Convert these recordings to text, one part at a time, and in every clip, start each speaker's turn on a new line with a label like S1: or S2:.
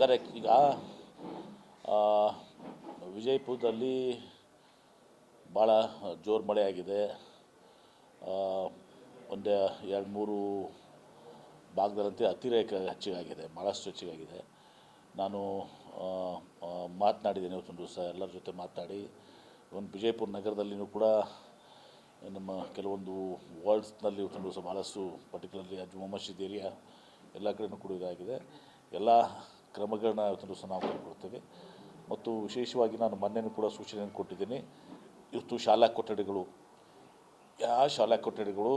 S1: Correct ಈಗ ವಿಜಯಪುರದಲ್ಲಿ ಭಾಳ ಜೋರು ಮಳೆ ಆಗಿದೆ. ಒಂದು ಎರಡು ಮೂರು ಭಾಗದಲ್ಲಂತೆ ಅತಿರೇಕ ಹೆಚ್ಚಿಗಾಗಿದೆ ಭಾಳಷ್ಟು ಹೆಚ್ಚಿಗಾಗಿದೆ. ನಾನು ಮಾತನಾಡಿದ್ದೇನೆ ಇವತ್ತೊಂದು ದಿವಸ, ಎಲ್ಲರ ಜೊತೆ ಮಾತನಾಡಿ. ಒಂದು ವಿಜಯಪುರ ನಗರದಲ್ಲಿಯೂ ಕೂಡ ನಮ್ಮ ಕೆಲವೊಂದು ವಾರ್ಡ್ಸ್ನಲ್ಲಿ ಇವತ್ತೊಂದು ದಿವಸ ಭಾಳಷ್ಟು ಪರ್ಟಿಕ್ಯುಲರ್ಲಿ ಅಜ್ಮಾ ಮಸೀದ್ ಏರಿಯಾ, ಎಲ್ಲ ಕಡೆಯೂ ಕೂಡ ಇದಾಗಿದೆ. ಎಲ್ಲ ಕ್ರಮಗಳನ್ನ ಇವತ್ತು ದಿವಸ ನಾವು ಕೈಗೊಳ್ತೇವೆ ಮತ್ತು ವಿಶೇಷವಾಗಿ ನಾನು ಮೊನ್ನೆನೂ ಕೂಡ ಸೂಚನೆಯನ್ನು ಕೊಟ್ಟಿದ್ದೀನಿ. ಇವತ್ತು ಶಾಲಾ ಕೊಠಡಿಗಳು ಯಾವ ಶಾಲಾ ಕೊಠಡಿಗಳು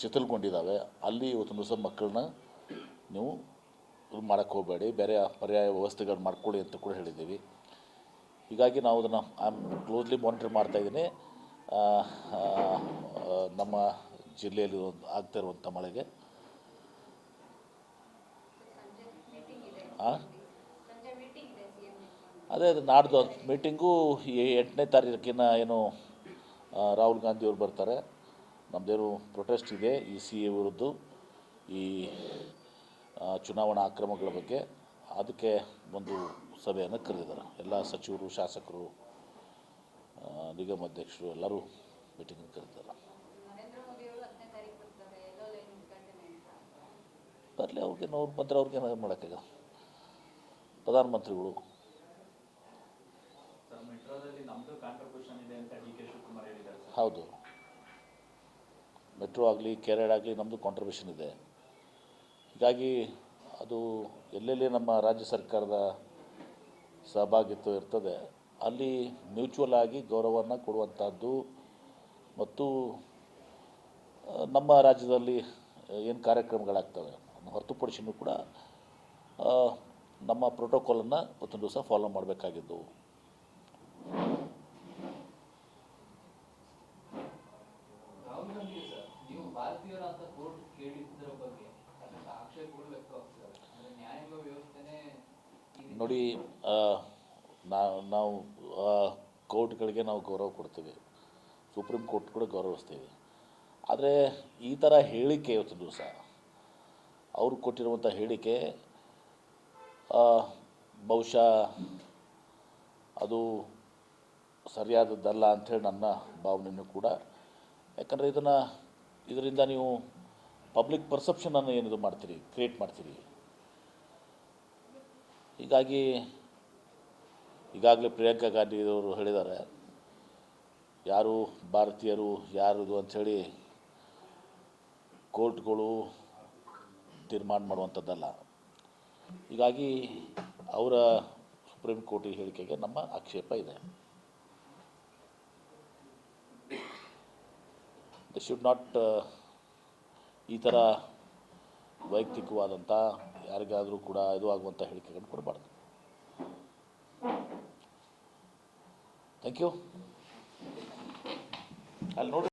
S1: ಶಿಥಿಲಗೊಂಡಿದ್ದಾವೆ. ಅಲ್ಲಿ ಇವತ್ತು ದಿವಸ ಮಕ್ಕಳನ್ನ ನೀವು ಇದು ಮಾಡೋಕ್ಕೆ ಹೋಗಬೇಡಿ. ಬೇರೆ ಪರ್ಯಾಯ ವ್ಯವಸ್ಥೆಗಳನ್ನ ಮಾಡ್ಕೊಳ್ಳಿ ಅಂತ ಕೂಡ ಹೇಳಿದ್ದೀವಿ. ಹೀಗಾಗಿ ನಾವು ಅದನ್ನು ಐ ಆಮ್ ಕ್ಲೋಸ್ಲಿ ಮಾನಿಟರ್ ಮಾಡ್ತಾ ಇದ್ದೀನಿ. ನಮ್ಮ ಜಿಲ್ಲೆಯಲ್ಲಿ ಆಗ್ತಾ ಇರುವಂಥ ಮಳೆಗೆ. ಅದೇ ಅದು ನಾಡ್ದು ಮೀಟಿಂಗು ಎಂಟನೇ ತಾರೀಕಿನ ಏನು ರಾಹುಲ್ ಗಾಂಧಿ ಅವರು ಬರ್ತಾರೆ. ನಮ್ಮದೇನು ಪ್ರೊಟೆಸ್ಟ್ ಇದೆ ಈ ಸಿ ಎ ವಿರುದ್ಧ. ಈ ಚುನಾವಣಾ ಅಕ್ರಮಗಳ ಬಗ್ಗೆ. ಅದಕ್ಕೆ ಒಂದು ಸಭೆಯನ್ನು ಕರೆದಿದ್ದಾರೆ. ಎಲ್ಲ ಸಚಿವರು ಶಾಸಕರು ನಿಗಮ ಅಧ್ಯಕ್ಷರು ಎಲ್ಲರೂ ಮೀಟಿಂಗ್ ಕರೆದಿದ್ದಾರೆ. ಬರಲಿ ಅವ್ರಿಗೇನು ಅವ್ರು ಬಂದರೆ ಅವ್ರಿಗೇನು ಮಾಡೋಕ್ಕಾಗ ಪ್ರಧಾನಮಂತ್ರಿಗಳು. ಹೌದು. ಮೆಟ್ರೋ ಆಗಲಿ ಕೆರೆಡ್ ಆಗಲಿ ನಮ್ಮದು ಕಾಂಟ್ರಿಬ್ಯೂಷನ್ ಇದೆ. ಹೀಗಾಗಿ ಅದು ಎಲ್ಲೆಲ್ಲಿ ನಮ್ಮ ರಾಜ್ಯ ಸರ್ಕಾರದ ಸಹಭಾಗಿತ್ವ ಇರ್ತದೆ ಅಲ್ಲಿ ಮ್ಯೂಚುವಲ್ ಆಗಿ ಗೌರವವನ್ನು ಕೊಡುವಂಥದ್ದು ಮತ್ತು ನಮ್ಮ ರಾಜ್ಯದಲ್ಲಿ ಏನು ಕಾರ್ಯಕ್ರಮಗಳಾಗ್ತವೆ ಹೊರತುಪಡಿಸಿನೂ ಕೂಡ ನಮ್ಮ ಪ್ರೋಟೋಕಾಲನ್ನು ಇವತ್ತೊಂದು ದಿವಸ ಫಾಲೋ ಮಾಡಬೇಕಾಗಿದ್ದು. ನೋಡಿ ನಾವು ಕೋರ್ಟ್ಗಳಿಗೆ ನಾವು ಗೌರವ ಕೊಡ್ತೀವಿ. ಸುಪ್ರೀಂ ಕೋರ್ಟ್ ಕೂಡ ಗೌರವಿಸ್ತೀವಿ. ಆದರೆ ಈ ಥರ ಹೇಳಿಕೆ ಇವತ್ತು ದಿವಸ. ಅವರು ಕೊಟ್ಟಿರುವಂಥ ಹೇಳಿಕೆ ಬಹುಶಃ ಅದು ಸರಿಯಾದದ್ದಲ್ಲ ಅಂಥೇಳಿ ನನ್ನ ಭಾವನೆಯೂ ಕೂಡ. ಯಾಕಂದರೆ ಇದನ್ನು, ಇದರಿಂದ ನೀವು ಪಬ್ಲಿಕ್ ಪರ್ಸೆಪ್ಷನನ್ನು ಏನಿದು ಮಾಡ್ತೀರಿ ಕ್ರಿಯೇಟ್ ಮಾಡ್ತೀರಿ. ಹೀಗಾಗಿ ಈಗಾಗಲೇ ಪ್ರಿಯಾಂಕಾ ಗಾಂಧಿಯವರು ಹೇಳಿದ್ದಾರೆ, ಯಾರು ಭಾರತೀಯರು, ಯಾರದು ಅಂಥೇಳಿ ಕೋರ್ಟ್ಗಳು ತೀರ್ಮಾನ ಮಾಡುವಂಥದ್ದಲ್ಲ. ಹೀಗಾಗಿ ಅವರ ಸುಪ್ರೀಂ ಕೋರ್ಟ್ ಹೇಳಿಕೆಗೆ ನಮ್ಮ ಆಕ್ಷೇಪ ಇದೆ. ದ ಶುಡ್ ನಾಟ್ ಈ ಥರ ವೈಯಕ್ತಿಕವಾದಂಥ ಯಾರಿಗಾದರೂ ಕೂಡ ಇದು ಆಗುವಂಥ ಹೇಳಿಕೆಗಳನ್ನು ಕೊಡಬಾರ್ದು. ಥ್ಯಾಂಕ್ ಯು ಅಲ್ಲಿ ನೋಡಿ